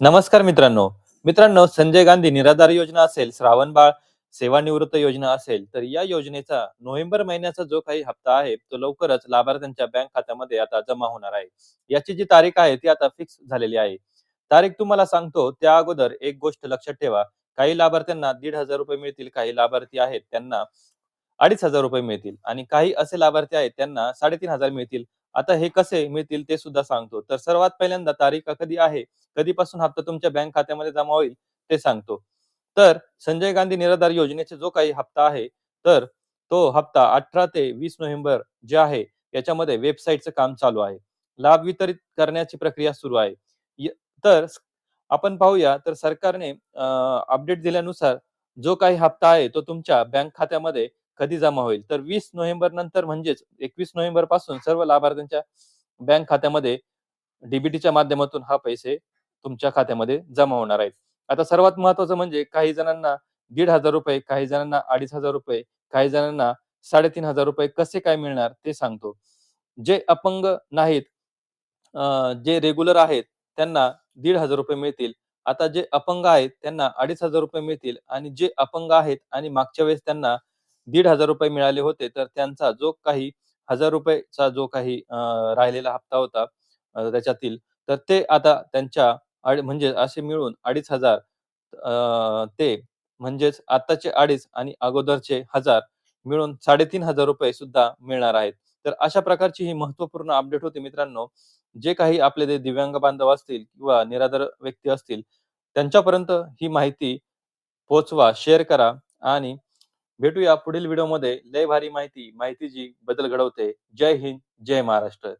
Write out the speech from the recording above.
नमस्कार मित्रांनो. मित्रांनो संजय गांधी निराधार योजना असेल श्रावण बाळ सेवानिवृत्त योजना असेल तर या योजनेचा नोव्हेंबर महिन्याचा जो काही हप्ता आहे तो लवकरच लाभार्थ्यांच्या बँक खात्यामध्ये आता जमा होणार आहे. याची जी तारीख आहे ती आता फिक्स झालेली आहे. तारीख तुम्हाला सांगतो त्या अगोदर एक गोष्ट लक्षात ठेवा. काही लाभार्थ्यांना दीड हजार रुपये मिळतील काही लाभार्थी आहेत त्यांना अडीच हजार रुपये मिळतील. आणि काही असे लाभार्थी आहेत त्यांना साडेतीन हजार मिळतील. आता हे कसे मिळतील ते सुद्धा सांगतो. तर सर्वात पहिल्यांदा तारीख कधी आहे कधीपासून हप्ता तुमच्या बँक खात्यामध्ये जमा होईल ते सांगतो. तर संजय गांधी निराधार योजनेचा जो काही हप्ता आहे तर तो हप्ता अठरा ते वीस नोव्हेंबर जे आहे याच्यामध्ये वेबसाईटचं काम चालू आहे. लाभ वितरित करण्याची प्रक्रिया सुरू आहे. तर आपण पाहूया तर सरकारने अपडेट दिल्यानुसार जो काही हप्ता आहे तो तुमच्या बँक खात्यामध्ये कधी जमा होईल? तर वीस नोव्हेंबर नंतर म्हणजेच एकवीस नोव्हेंबरपासून सर्व लाभार्थ्यांच्या बँक खात्यामध्ये डीबीटीच्या माध्यमातून हा पैसे तुमच्या खात्यामध्ये जमा होणार आहेत. आता सर्वात महत्वाचं म्हणजे काही जणांना दीड हजार रुपये काही जणांना अडीच हजार रुपये काही जणांना साडेतीन हजार रुपये कसे काय मिळणार ते सांगतो. जे अपंग नाहीत जे रेग्युलर आहेत त्यांना दीड हजार रुपये मिळतील. आता जे अपंग आहेत त्यांना अडीच हजार रुपये मिळतील आणि जे अपंग आहेत आणि मागच्या वेळेस त्यांना दीड हजार रुपये मिळाले होते. तर त्यांचा जो काही हजार रुपयेचा जो काही राहिलेला हप्ता होता त्याच्यातील तर ते आता त्यांच्या म्हणजे असे मिळून अडीच हजार ते म्हणजेच आताचे अडीच आणि अगोदरचे हजार मिळून साडेतीन हजार रुपये सुद्धा मिळणार आहेत. तर अशा प्रकारची ही महत्त्वपूर्ण अपडेट होती मित्रांनो. जे काही आपले जे दिव्यांग बांधव असतील किंवा निराधार व्यक्ती असतील त्यांच्यापर्यंत ही माहिती पोचवा शेअर करा आणि भेटूया पुढील व्हिडिओमध्ये. लय भारी माहिती माहिती जी बदल घडवते. जय हिंद जय महाराष्ट्र.